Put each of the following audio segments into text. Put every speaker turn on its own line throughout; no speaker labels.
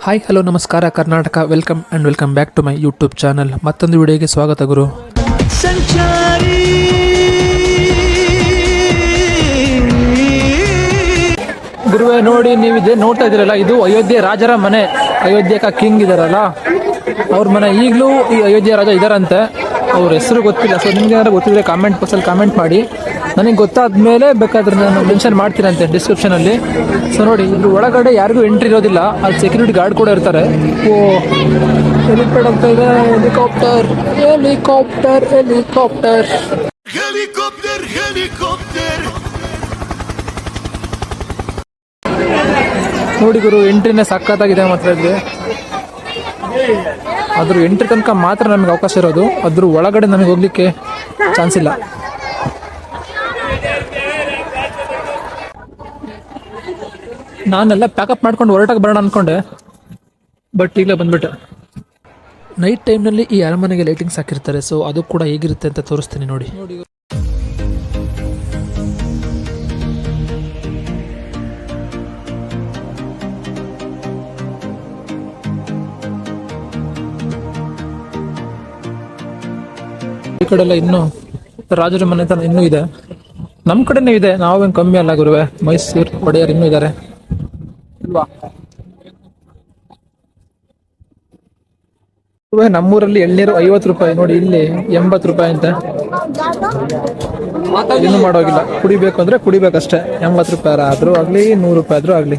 Hi hello ನಮಸ್ಕಾರ Karnataka. Welcome and welcome back to my YouTube channel ಮತ್ತೊಂದು ವಿಡಿಯೋಗೆ ಸ್ವಾಗತ ಗುರು.
ಸಂಚಾರಿ.
ಗುರುವೆ ನೋಡಿ ನೀವು ಇದೇ ನೋಡ್ತಾ ಇದ್ದೀರಲ್ಲ ಇದು ಅಯೋಧ್ಯೆ ರಾಜರ ಮನೆ. ಅಯೋಧ್ಯಕ ಕಿಂಗ್ ಇದಾರಲ್ಲ ಅವ್ರ ಮನೆ. ಈಗಲೂ ಈ ಅಯೋಧ್ಯೆ ರಾಜ ಇದಾರಂತೆ. ಅವ್ರ ಹೆಸರು ಗೊತ್ತಿಲ್ಲ. ಸೊ ನಿಮ್ಗೆ ಏನಾದ್ರು ಗೊತ್ತಿದ್ರೆ ಕಾಮೆಂಟ್ ಬಾಕ್ಸಲ್ಲಿ ಕಾಮೆಂಟ್ ಮಾಡಿ. ನನಗೆ ಗೊತ್ತಾದ್ಮೇಲೆ ಬೇಕಾದ್ರೆ ನಾನು ಮೆನ್ಷನ್ ಮಾಡ್ತೀನಂತೆ ಡಿಸ್ಕ್ರಿಪ್ಷನಲ್ಲಿ ಸೊ ನೋಡಿ ಇದ್ರ ಒಳಗಡೆ ಯಾರಿಗೂ ಎಂಟ್ರಿ ಇರೋದಿಲ್ಲ. ಅಲ್ಲಿ ಸೆಕ್ಯೂರಿಟಿ ಗಾರ್ಡ್ ಕೂಡ ಇರ್ತಾರೆ. ಓ ಹೆಲಿಪ್ಯಾಡ್ ಅಂತ ಇದೆ. Helicopter helicopter helicopter
helicopter helicopter
ನೋಡಿ ಗುರು ಎಂಟ್ರಿನೇ ಸಕ್ಕತ್ತಾಗಿದೆ ಮಾತ್ರ ಇಲ್ಲಿ. ಅದ್ರ ಎಂಟ್ರಿ ತನಕ ಮಾತ್ರ ನಮಗೆ ಅವಕಾಶ ಇರೋದು. ಅದ್ರ ಒಳಗಡೆ ನಮಗೆ ಹೋಗ್ಲಿಕ್ಕೆ ಚಾನ್ಸ್ ಇಲ್ಲ. ನಾನೆಲ್ಲ ಪ್ಯಾಕಪ್ ಮಾಡ್ಕೊಂಡು ಹೊರಟಾಗ ಬರೋಣ ಅನ್ಕೊಂಡೆ. ಬಟ್ ಈಗಲೇ ಬಂದ್ಬಿಟ್ಟೆ. ನೈಟ್ ಟೈಮ್ನಲ್ಲಿ ಈ ಅರಮನೆಗೆ ಲೈಟಿಂಗ್ಸ್ ಹಾಕಿರ್ತಾರೆ. ಸೊ ಅದು ಕೂಡ ಹೇಗಿರುತ್ತೆ ಅಂತ ತೋರಿಸ್ತೀನಿ ನೋಡಿ. ಕಡೆ ಎಲ್ಲ ಇನ್ನೂ ರಾಜರ ಮನೆ ತನ ಇನ್ನೂ ಇದೆ. ನಮ್ ಕಡೆನೂ ಇದೆ. ನಾವೇನು ಕಮ್ಮಿ ಅಲ್ಲ ಗುರುವೆ. ಮೈಸೂರು ಒಡೆಯರ್ ಇನ್ನೂ ಇದ್ದಾರೆ ನಮ್ಮೂರಲ್ಲಿ ಎಳ್ನೀರು ಐವತ್ತು ರೂಪಾಯಿ. ನೋಡಿ ಇಲ್ಲಿ ಎಂಬತ್ತು ರೂಪಾಯಿ ಅಂತ. ಏನು ಮಾಡೋಗಿಲ್ಲ. ಕುಡಿಬೇಕು ಅಂದ್ರೆ ಕುಡಿಬೇಕಷ್ಟೇ. ಎಂಬತ್ತು ರೂಪಾಯಿ ಆದ್ರೂ ಆಗ್ಲಿ, ನೂರು ರೂಪಾಯಿ ಆದ್ರೂ ಆಗ್ಲಿ.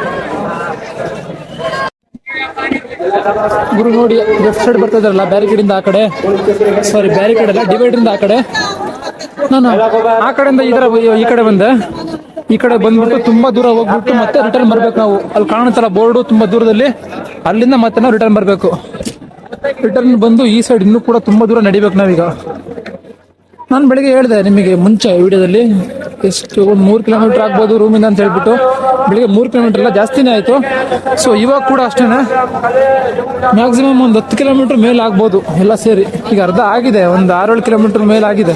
ಗುರು ನೋಡಿ ಲೆಫ್ಟ್ ಸೈಡ್ ಬರ್ತಾ ಇದಾರಲ್ಲ ಬ್ಯಾರಿಕೇಡ್ ಇಂದ ಆ ಕಡೆ. ಸಾರಿ ಬ್ಯಾರಿಕೇಡ್ ಅಲ್ಲ ಡಿವೈಡ್ ಇಂದ ಆ ಕಡೆ. ನಾನು ಆ ಕಡೆಯಿಂದ ತರ ಈ ಕಡೆ ಬಂದೆ. ಈ ಕಡೆ ಬಂದ್ಬಿಟ್ಟು ತುಂಬಾ ದೂರ ಹೋಗ್ಬಿಟ್ಟು ಮತ್ತೆ ರಿಟರ್ನ್ ಬರ್ಬೇಕು ನಾವು. ಅಲ್ಲಿ ಕಾಣುತ್ತಲ್ಲ ಬೋರ್ಡು ತುಂಬಾ ದೂರದಲ್ಲಿ. ಅಲ್ಲಿಂದ ಮತ್ತೆ ನಾವು ರಿಟರ್ನ್ ಬರ್ಬೇಕು. ರಿಟರ್ನ್ ಬಂದು ಈ ಸೈಡ್ ಇನ್ನೂ ಕೂಡ ತುಂಬಾ ದೂರ ನಡಿಬೇಕು ನಾವೀಗ. ನಾನು ಬೆಳಿಗ್ಗೆ ಹೇಳಿದೆ ನಿಮಗೆ ಮುಂಚೆ ವಿಡಿಯೋದಲ್ಲಿ ಎಷ್ಟು ಒಂದು ಮೂರು ಕಿಲೋಮೀಟರ್ ಆಗ್ಬೋದು ರೂಮಿಂದ ಅಂತ ಹೇಳ್ಬಿಟ್ಟು. ಬೆಳಿಗ್ಗೆ ಮೂರು ಕಿಲೋಮೀಟರ್ ಎಲ್ಲ ಜಾಸ್ತಿನೇ ಆಯಿತು. ಸೊ ಇವಾಗ ಕೂಡ ಅಷ್ಟೇ ಮ್ಯಾಕ್ಸಿಮಮ್ ಒಂದು ಹತ್ತು ಕಿಲೋಮೀಟರ್ ಮೇಲೆ ಆಗ್ಬೋದು. ಎಲ್ಲ ಸೇರಿ. ಈಗ ಅರ್ಧ ಆಗಿದೆ. ಒಂದು ಆರೇಳು ಕಿಲೋಮೀಟರ್ ಮೇಲೆ ಆಗಿದೆ.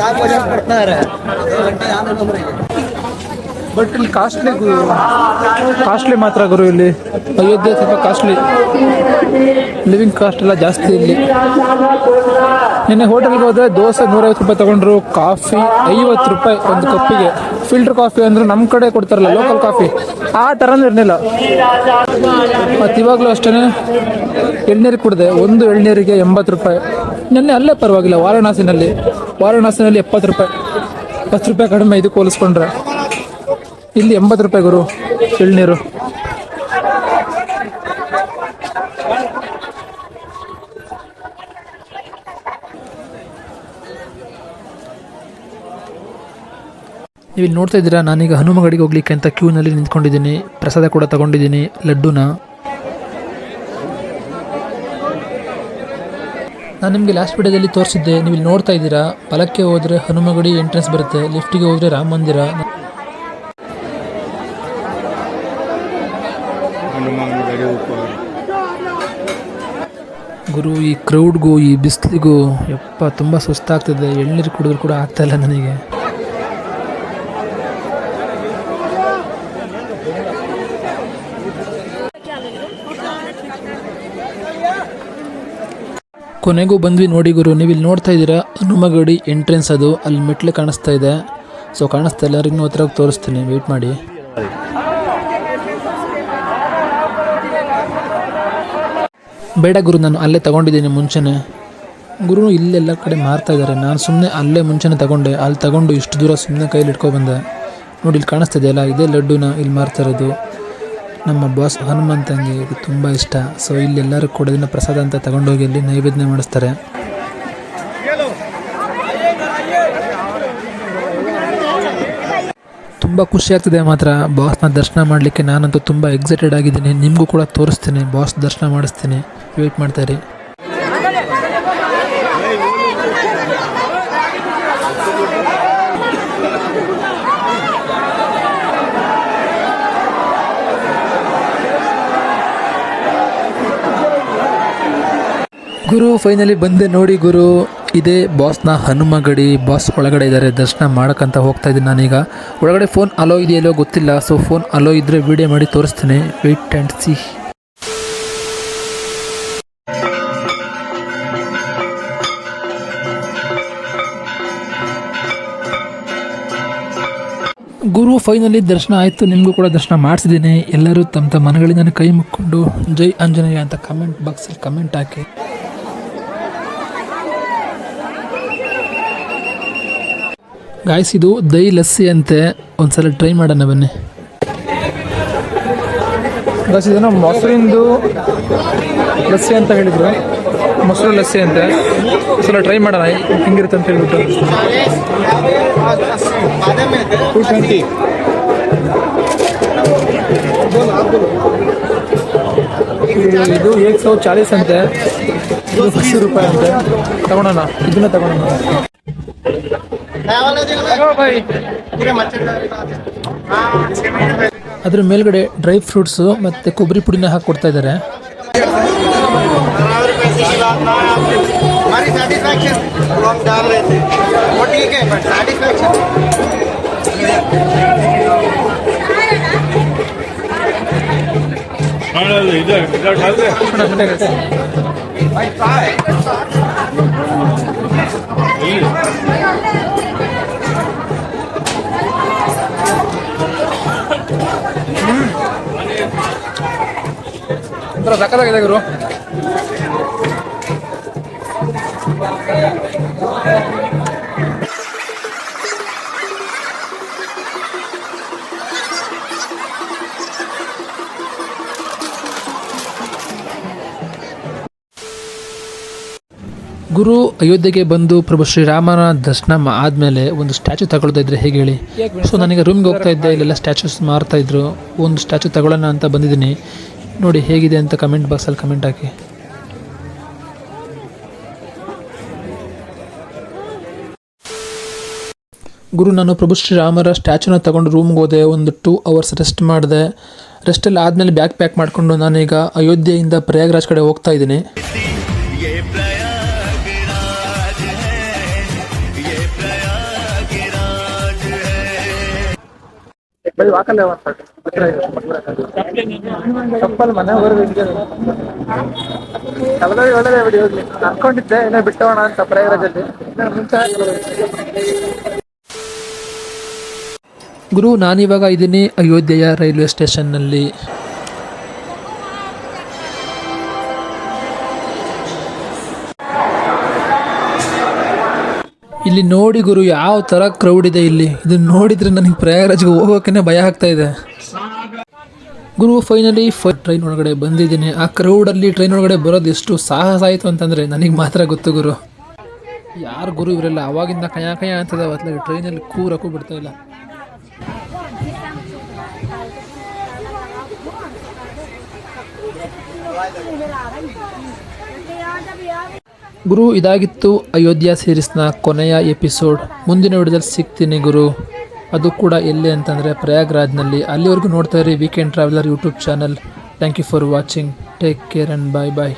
ಬಟ್ ಇಲ್ಲಿ ಕಾಸ್ಟ್ಲಿ ಕಾಸ್ಟ್ಲಿ ಮಾತ್ರ ಗುರು ಇಲ್ಲಿ. ಅಯೋಧ್ಯೆ ಸ್ವಲ್ಪ ಕಾಸ್ಟ್ಲಿ ಲಿವಿಂಗ್ ಕಾಸ್ಟ್ ಎಲ್ಲ ಜಾಸ್ತಿ ಇಲ್ಲಿ. ನಿನ್ನೆ ಹೋಟೆಲ್ಗೆ ಹೋದ್ರೆ ದೋಸೆ ನೂರೈವತ್ತು ರೂಪಾಯಿ ತಗೊಂಡ್ರು ಕಾಫಿ ಐವತ್ತು ರೂಪಾಯಿ ಒಂದು ಕಪ್ಪಿಗೆ. ಫಿಲ್ಟರ್ ಕಾಫಿ ಅಂದ್ರೆ ನಮ್ಮ ಕಡೆ ಕೊಡ್ತಾರಲ್ಲ ಲೋಕಲ್ ಕಾಫಿ ಆ ಥರನೂ ಇರಲಿಲ್ಲ. ಮತ್ತು ಇವಾಗಲೂ ಅಷ್ಟೇ ಎಳ್ನೀರು ಕುಡಿದೆ, ಒಂದು ಎಳ್ನೀರಿಗೆ ಎಂಬತ್ತು ರೂಪಾಯಿ. ನಿನ್ನೆ ಅಲ್ಲೇ ಪರವಾಗಿಲ್ಲ, ವಾರಣಾಸಿನಲ್ಲಿ. ವಾರಣಾಸಿನಲ್ಲಿ ಎಪ್ಪತ್ತು ರೂಪಾಯಿ. ಹತ್ತು ರೂಪಾಯಿ ಕಡಿಮೆ ಇದಕ್ಕೆ ಹೋಲಿಸ್ಕೊಂಡ್ರೆ. ಇಲ್ಲಿ ಎಂಬತ್ತು ರೂಪಾಯಿ ಗುರು, ಎಳ್ನೀರು. ನೀವು ಇಲ್ಲಿ ನೋಡ್ತಾ ಇದ್ದೀರಾ, ನಾನೀಗ ಹನುಮಗಡಿಗೆ ಹೋಗ್ಲಿಕ್ಕೆ ಅಂತ ಕ್ಯೂನಲ್ಲಿ ನಿಂತ್ಕೊಂಡಿದ್ದೀನಿ. ಪ್ರಸಾದ ಕೂಡ ತಗೊಂಡಿದ್ದೀನಿ, ಲಡ್ಡುನ. ನಾನು ನಿಮಗೆ ಲಾಸ್ಟ್ ವಿಡಿಯೋದಲ್ಲಿ ತೋರಿಸಿದ್ದೆ ನೀವು ಇಲ್ಲಿ ನೋಡ್ತಾ ಇದ್ದೀರಾ, ಬಲಕ್ಕೆ ಹೋದರೆ ಹನುಮಗಡಿ ಎಂಟ್ರೆನ್ಸ್ ಬರುತ್ತೆ ಲಿಫ್ಟಿಗೆ ಹೋದರೆ ರಾಮ ಮಂದಿರ. ಗುರು, ಈ ಕ್ರೌಡ್ಗೂ, ಈ ಬಿಸಿಲಿಗೂ ಯಪ್ಪ, ತುಂಬ ಸುಸ್ತಾಗ್ತಿದೆ. ಎಳ್ನೀರು ಕುಡಿದ್ರು ಕೂಡ ಆಗ್ತಾ ಇಲ್ಲ ನನಗೆ. ಕೊನೆಗೂ ಬಂದ್ವಿ ನೋಡಿ ಗುರು ನೀವು ಇಲ್ಲಿ ನೋಡ್ತಾ ಇದ್ದೀರಾ? ಹನುಮಗಡಿ ಎಂಟ್ರೆನ್ಸ್ ಅದು. ಅಲ್ಲಿ ಮೆಟ್ಲು ಕಾಣಿಸ್ತಾ ಇದೆ. ಸೊ ಕಾಣಿಸ್ತಾ ಎಲ್ಲರಿಗೂ ಹತ್ರ ತೋರಿಸ್ತೀನಿ. ವೆಯ್ಟ್ ಮಾಡಿ. ಬೇಡ ಗುರು, ನಾನು ಅಲ್ಲೇ ತಗೊಂಡಿದ್ದೀನಿ ಮುಂಚೆನೆ. ಗುರು ಇಲ್ಲೆಲ್ಲ ಕಡೆ ಮಾರ್ತಾ ಇದ್ದಾರೆ. ನಾನು ಸುಮ್ಮನೆ ಅಲ್ಲೇ ಮುಂಚೆನೇ ತಗೊಂಡೆ. ಅಲ್ಲಿ ತಗೊಂಡು ಇಷ್ಟು ದೂರ ಸುಮ್ಮನೆ ಕೈಲಿ ಇಟ್ಕೊ ಬಂದೆ. ನೋಡಿ, ಇಲ್ಲಿ ಕಾಣಿಸ್ತಿದೆ ಅಲ್ಲ, ಇದೇ ಲಡ್ಡುನ ಇಲ್ಲಿ ಮಾರ್ತಾ ಇರೋದು. ನಮ್ಮ ಬಾಸ್ ಹನುಮಂತಂಗೆ ಇದು ತುಂಬ ಇಷ್ಟ. ಸೊ ಇಲ್ಲಿ ಎಲ್ಲರೂ ಕೂಡ ಇದನ್ನ ಪ್ರಸಾದ ಅಂತ ತಗೊಂಡೋಗಿ ಇಲ್ಲಿ ನೈವೇದ್ಯ ಮಾಡಿಸ್ತಾರೆ. ತುಂಬ
ಖುಷಿ ಆಗ್ತಿದೆ ಮಾತ್ರ. ಬಾಸ್ನ ದರ್ಶನ ಮಾಡಲಿಕ್ಕೆ ನಾನಂತೂ ತುಂಬ ಎಕ್ಸೈಟೆಡ್ ಆಗಿದ್ದೀನಿ. ನಿಮಗೂ ಕೂಡ ತೋರಿಸ್ತೀನಿ. ಬಾಸ್ ದರ್ಶನ ಮಾಡಿಸ್ತೀನಿ. ವೇಟ್ ಮಾಡ್ತಾಯಿರಿ ಗುರು ಫೈನಲಿ ಬಂದೆ ನೋಡಿ ಗುರು. ಇದೇ ಬಾಸ್ನ ಹನುಮ ಗಡಿ ಬಾಸ್ ಒಳಗಡೆ ಇದ್ದಾರೆ. ದರ್ಶನ ಮಾಡೋಕ್ಕಂತ ಹೋಗ್ತಾ ಇದ್ದೀನಿ ನಾನೀಗ. ಒಳಗಡೆ ಫೋನ್ ಅಲೋ ಇದೆಯಲ್ಲೋ ಗೊತ್ತಿಲ್ಲ. ಸೊ ಫೋನ್ ಅಲೋ ಇದ್ದರೆ ವಿಡಿಯೋ ಮಾಡಿ ತೋರಿಸ್ತೀನಿ. ವೆಯ್ಟ್ ಆ್ಯಂಡ್ ಸಿ ಗುರು ಫೈನಲಿ ದರ್ಶನ ಆಯಿತು. ನಿಮಗೂ ಕೂಡ ದರ್ಶನ ಮಾಡಿಸಿದ್ದೀನಿ. ಎಲ್ಲರೂ ತಮ್ಮ ತಮ್ಮ ಮನೆಗಳಿಂದ ಕೈ ಮುಕ್ಕೊಂಡು ಜೈ ಅಂಜನೇಯ ಅಂತ ಕಮೆಂಟ್ ಬಾಕ್ಸಲ್ಲಿ ಕಮೆಂಟ್ ಹಾಕಿ. ಗಾಯ್ಸ್ ಇದು ದೈ ಲಸ್ಸಿ ಅಂತೆ. ಒಂದ್ಸಲ ಟ್ರೈ ಮಾಡೋಣ ಬನ್ನಿ. ಗಾಯ್ಸ್ ಇದನ್ನು ಮೊಸರಿಂದು ಲಸ್ಸಿ ಅಂತ ಹೇಳಿದ್ರು. ಮೊಸರು ಲಸ್ಸಿ ಅಂತೆ. ಒಂದ್ಸಲ ಟ್ರೈ ಮಾಡೋಣ. ಹಿಂಗಿರುತ್ತೆ ಅಂತ ಹೇಳ್ಬಿಟ್ಟು. ಟೂ ಟ್ವೆಂಟಿ ಇದು ಏಕ್ ಸಾವಿರದ ಚಾಲೀಸ್ ಅಂತೆ. ಇದು ಹಸಿ ರೂಪಾಯಿ ಅಂತೆ. ತಗೊಳೋಣ. ಇದನ್ನ ತಗೊಳೋಣ. ಅದ್ರ ಮೇಲ್ಗಡೆ ಡ್ರೈ ಫ್ರೂಟ್ಸು ಮತ್ತು ಕೊಬ್ಬರಿ ಪುಡಿನ ಹಾಕಿ ಕೊಡ್ತಾ ಇದ್ದಾರೆ. ಒಂಥರ ಗುರು. ಗುರು ಅಯೋಧ್ಯೆಗೆ ಬಂದು ಪ್ರಭು ಶ್ರೀರಾಮನ ದರ್ಶನ ಆದಮೇಲೆ ಒಂದು ಸ್ಟ್ಯಾಚು ಇದ್ರೆ, ಹೇಗೆ ಹೇಳಿ? ಸೊ ನನಗೆ ರೂಮ್ಗೆ ಹೋಗ್ತಾ ಇದ್ದೆ, ಇಲ್ಲೆಲ್ಲ ಸ್ಟ್ಯಾಚುಸ್ ಮಾರ್ತಾ ಇದ್ರು. ಒಂದು ಸ್ಟ್ಯಾಚು ತಗೊಳ್ಳೋಣ ಅಂತ ಬಂದಿದ್ದೀನಿ. ನೋಡಿ ಹೇಗಿದೆ ಅಂತ ಕಮೆಂಟ್ ಬಾಕ್ಸಲ್ಲಿ ಕಮೆಂಟ್ ಹಾಕಿ. ಗುರು, ನಾನು ಪ್ರಭು ಶ್ರೀರಾಮರ ಸ್ಟ್ಯಾಚುನ ತಗೊಂಡು ರೂಮ್ಗೆ ಹೋದೆ. ಒಂದು ಟೂ ಅವರ್ಸ್ ರೆಸ್ಟ್ ಮಾಡಿದೆ. ರೆಸ್ಟಲ್ಲಿ ಆದಮೇಲೆ ಬ್ಯಾಗ್ ಪ್ಯಾಕ್ ಮಾಡಿಕೊಂಡು ನಾನೀಗ ಅಯೋಧ್ಯೆಯಿಂದ ಪ್ರಯಾಗ್ರಾಜ್ ಕಡೆ ಹೋಗ್ತಾ ಇದ್ದೀನಿ. ಚಪ್ಪಲ್ ಮನೆ ಕಳೆದ ಒಳ್ಳೆದೇ ಬಿಡಿ ಹೋಗ್ಲಿ. ಅನ್ಕೊಂಡಿದ್ದೆ ಏನೋ ಬಿಟ್ಟೋಣ ಅಂತ ಪ್ರಯಾಗದಲ್ಲಿ. ಮುಂಚೆ ಗುರು ನಾನಿವಾಗ ಇದ್ದೀನಿ ಅಯೋಧ್ಯೆಯ ರೈಲ್ವೆ ಸ್ಟೇಷನ್ನಲ್ಲಿ ಇಲ್ಲಿ ನೋಡಿ ಗುರು, ಯಾವ ಥರ ಕ್ರೌಡ್ ಇದೆ ಇಲ್ಲಿ. ಇದನ್ನ ನೋಡಿದ್ರೆ ನನಗೆ ಪ್ರಯಾಗರಾಜ್ಗೆ ಹೋಗೋಕೆ ಭಯ ಆಗ್ತಾ ಇದೆ. ಗುರು ಫೈನಲಿ ಫ ಟ್ರೈನ್ ಒಳಗಡೆ ಬಂದಿದ್ದೀನಿ. ಆ ಕ್ರೌಡಲ್ಲಿ ಟ್ರೈನ್ ಒಳಗಡೆ ಬರೋದು ಎಷ್ಟು ಸಾಹಸ ಆಯಿತು ಅಂತಂದರೆ ನನಗೆ ಮಾತ್ರ ಗೊತ್ತು ಗುರು. ಯಾರು ಗುರು ಇವರೆಲ್ಲ? ಅವಾಗಿಂದ ಕಯ ಕಯ ಅಂತದೆ ಟ್ರೈನ್ ಟ್ರೈನಲ್ಲಿ ಕೂರಕ್ಕೂ ಬಿಡ್ತಾ ಇಲ್ಲ. ಗುರು ಇದಾಗಿತ್ತು ಅಯೋಧ್ಯ ಸೀರೀಸ್ನ ಕೊನೆಯ ಎಪಿಸೋಡ್ ಮುಂದಿನ ವಿಡಿಯೋದಲ್ಲಿ ಸಿಗ್ತೀನಿ ಗುರು. ಅದು ಕೂಡ ಎಲ್ಲಿ ಅಂತಂದರೆ ಪ್ರಯಾಗ್ರಾಜ್ನಲ್ಲಿ. ಅಲ್ಲಿವರೆಗೂ ನೋಡ್ತಾ ಇರಿ weekend traveller YouTube channel thank you for watching take care and bye bye